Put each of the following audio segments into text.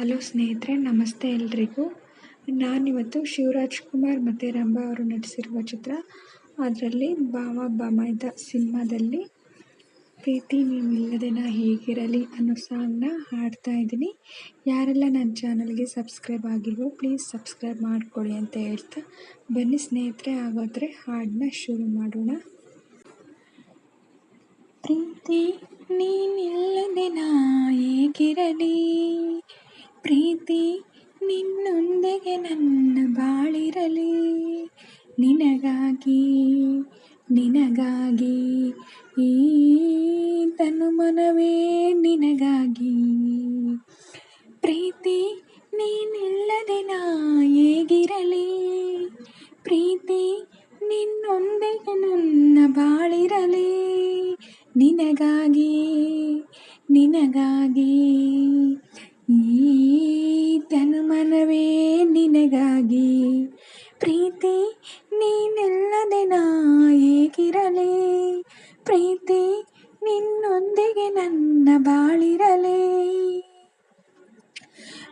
Hello ಸ್ನೇಹಿತರೆ, ನಮಸ್ತೆ ಎಲ್ರಿಗೂ. ನಾನಿವತ್ತು ಶಿವರಾಜ್ ಕುಮಾರ್ ಮತ್ತು ರಂಭಾ ಅವರು ನಟಿಸಿರುವ ಚಿತ್ರ. ಅದರಲ್ಲಿ ಭಾವ ಭಾಮೈದ ಸಿನಿಮಾದಲ್ಲಿ, ಪ್ರೀತಿ ನೀನಿಲ್ಲದೆ ನಾ ಹೇಗಿರಲಿ ಅನ್ನೋ ಸಾಂಗ್ನ ಹಾಡ್ತಾ ಇದ್ದೀನಿ. ಯಾರೆಲ್ಲ ನನ್ನ ಚಾನಲ್ಗೆ ಸಬ್ಸ್ಕ್ರೈಬ್ ಆಗಿಲ್ವೋ, ಪ್ಲೀಸ್ ಸಬ್ಸ್ಕ್ರೈಬ್ ಮಾಡ್ಕೊಳ್ಳಿ ಅಂತ ಹೇಳ್ತಾ ಬನ್ನಿ ಸ್ನೇಹಿತರೆ. ಆಗೋದ್ರೆ ಹಾಡನ್ನ ಶುರು ಮಾಡೋಣ. ಪ್ರೀತಿ ನೀನಿಲ್ಲದೆ ನಾ ಹೇಗಿರಲಿ ಪ್ರೀತಿ ನಿನ್ನೊಂದಿಗೆ ನನ್ನ ಬಾಳಿರಲಿ. ನಿನಗಾಗಿ ನಿನಗಾಗಿ ಈ ತನುಮನವೇ ನಿನಗಾಗಿ. ಪ್ರೀತಿ ನೀನಿಲ್ಲದೆ ನಾ ಹೇಗಿರಲಿ? ಪ್ರೀತಿ ನಿನ್ನೊಂದಿಗೆ ನನ್ನ ಬಾಳಿರಲಿ. ನಿನಗಾಗಿ ನಿನಗಾಗಿ.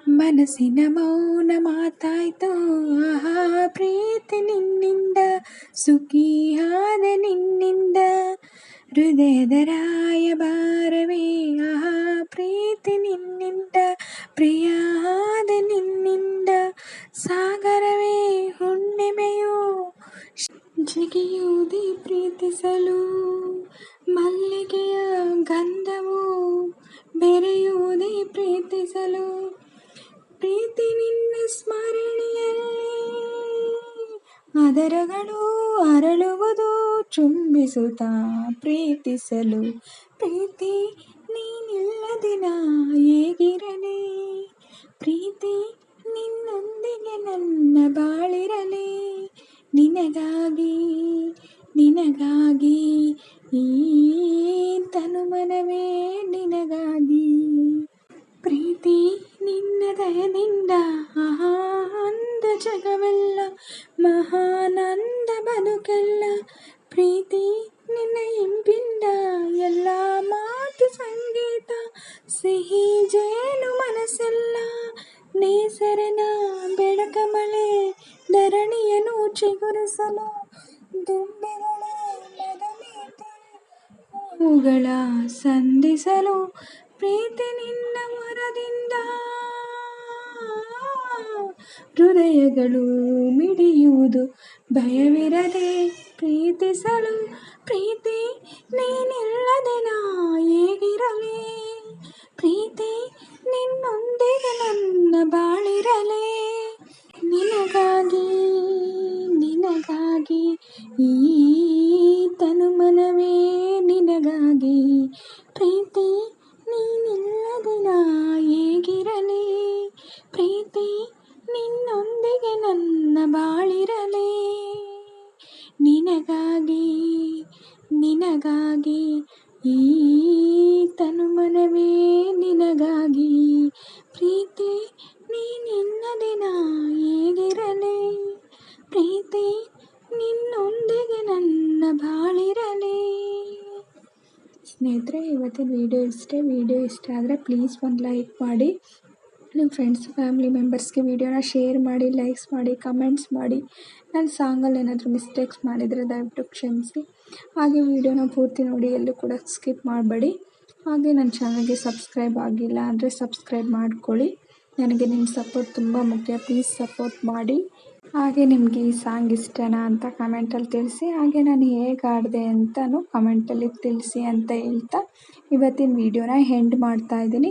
ಮನಸ್ಸಿನ ಮೌನ ಮಾತಾಯ್ತು. ಆಹಾ, ಪ್ರೀತಿ ನಿನ್ನಿಂದ ಸುಖಿಯಾದ ನಿನ್ನಿಂದ. ಹೃದಯದ ರಾಯಭಾರವೇ ಆಹಾ, ಪ್ರೀತಿ ನಿನ್ನಿಂದ ಪ್ರಿಯಾದ ನಿನ್ನಿಂದ. ಸಾಗರವೇ, ಹುಣ್ಣಿಮೆಯೋ ಜಿಗಿಯುವುದೇ ಪ್ರೀತಿಸಲು. ಮಲ್ಲಿಗೆಯ ಗಂಧವು ಬೆರೆಯುವುದೇ ಸ್ಮರಣೆಯಲ್ಲಿ ಅದರಗಳು ಅರಳುವುದು ಚುಂಬಿಸುತ್ತಾ ಪ್ರೀತಿಸಲು. ಪ್ರೀತಿ ನೀನಿಲ್ಲ ದಿನ ಹೇಗಿರಲಿ? ಪ್ರೀತಿ ನಿನ್ನೊಂದಿಗೆ ನನ್ನ ಬಾಳಿರಲಿ. ನಿನಗಾಗಿ ನಿನಗಾಗಿ ಈ ತನುಮನವೇ ನಿನಗಾಗಿ. ಬದುಕೆಲ್ಲ ಪ್ರೀತಿ, ನಿನ್ನ ಎಂಪಿಂದ ಎಲ್ಲ ಮಾತು ಸಂಗೀತ. ಸಿಹಿ ಜೇನು ಮನಸ್ಸೆಲ್ಲ ನೇಸರನ ಬೆಳಕ ಮಳೆ ಧರಣಿಯನ್ನು ಚಿಗುರಿಸಲು ಹೂಗಳ ಸಂಧಿಸಲು ಪ್ರೀತಿ ನಿನ್ನ ಮರದಿಂದ ಹೃದಯಗಳು ಮಿಡಿಯುವುದು. ಭಯವಿರದೆ ಪ್ರೀತಿಸಲು ಪ್ರೀತಿ ನೀನಿಲ್ಲದೆ ನಾ ಹೇಗಿರಲಿ? ಪ್ರೀತಿ ನಿನ್ನೊಂದಿಗೆ ನನ್ನ ಬಾಳಿರಲಿ. ನಿನಗಾಗಿ ನಿನಗಾಗಿ ಈ ತನುಮನವೇ ನಿನಗಾಗಿ. ಪ್ರೀತಿ ನೀನಿಲ್ಲದೆ ನಾ ನಿನ್ನೊಂದಿಗೆ ನನ್ನ ಬಾಳಿರಲಿ. ನಿನಗಾಗಿ ನಿನಗಾಗಿ ಈ ತನುಮನವೇ ನಿನಗಾಗಿ. ಪ್ರೀತಿ ನೀ ನಿನ್ನ ದಿನ ಹೇಗಿರಲಿ. ಪ್ರೀತಿ ನಿನ್ನೊಂದಿಗೆ ನನ್ನ ಬಾಳಿರಲಿ. ಸ್ನೇಹಿತರೆ, ಇವತ್ತಿನ ವೀಡಿಯೋ ಇಷ್ಟೇ. ವೀಡಿಯೋ ಇಷ್ಟ ಆದರೆ ಪ್ಲೀಸ್ ಒಂದು ಲೈಕ್ ಮಾಡಿ. ನಿಮ್ಮ ಫ್ರೆಂಡ್ಸ್ ಫ್ಯಾಮಿಲಿ ಮೆಂಬರ್ಸ್ಗೆ ವೀಡಿಯೋನ ಶೇರ್ ಮಾಡಿ ಲೈಕ್ಸ್ ಮಾಡಿ ಕಮೆಂಟ್ಸ್ ಮಾಡಿ. ನನ್ನ ಸಾಂಗಲ್ಲಿ ಏನಾದರೂ ಮಿಸ್ಟೇಕ್ಸ್ ಮಾಡಿದರೆ ದಯವಿಟ್ಟು ಕ್ಷಮಿಸಿ. ಹಾಗೆ ವೀಡಿಯೋನ ಪೂರ್ತಿ ನೋಡಿ, ಎಲ್ಲೂ ಕೂಡ ಸ್ಕಿಪ್ ಮಾಡಬೇಡಿ. ಹಾಗೆ ನನ್ನ ಚಾನಲ್ಗೆ ಸಬ್ಸ್ಕ್ರೈಬ್ ಆಗಿಲ್ಲ ಅಂದರೆ ಸಬ್ಸ್ಕ್ರೈಬ್ ಮಾಡ್ಕೊಳ್ಳಿ. ನನಗೆ ನಿಮ್ಮ ಸಪೋರ್ಟ್ ತುಂಬ ಮುಖ್ಯ. ಪ್ಲೀಸ್ ಸಪೋರ್ಟ್ ಮಾಡಿ. ಹಾಗೆ ನಿಮಗೆ ಈ ಸಾಂಗ್ ಇಷ್ಟನಾ ಅಂತ ಕಮೆಂಟಲ್ಲಿ ತಿಳಿಸಿ. ಹಾಗೆ ನಾನು ಹೇಗೆ ಆಡಿದೆ ಅಂತಲೂ ಕಮೆಂಟಲ್ಲಿ ತಿಳಿಸಿ ಅಂತ ಹೇಳ್ತಾ ಇವತ್ತಿನ ವೀಡಿಯೋನ ಹೆಂಡ್ ಮಾಡ್ತಾ ಇದ್ದೀನಿ.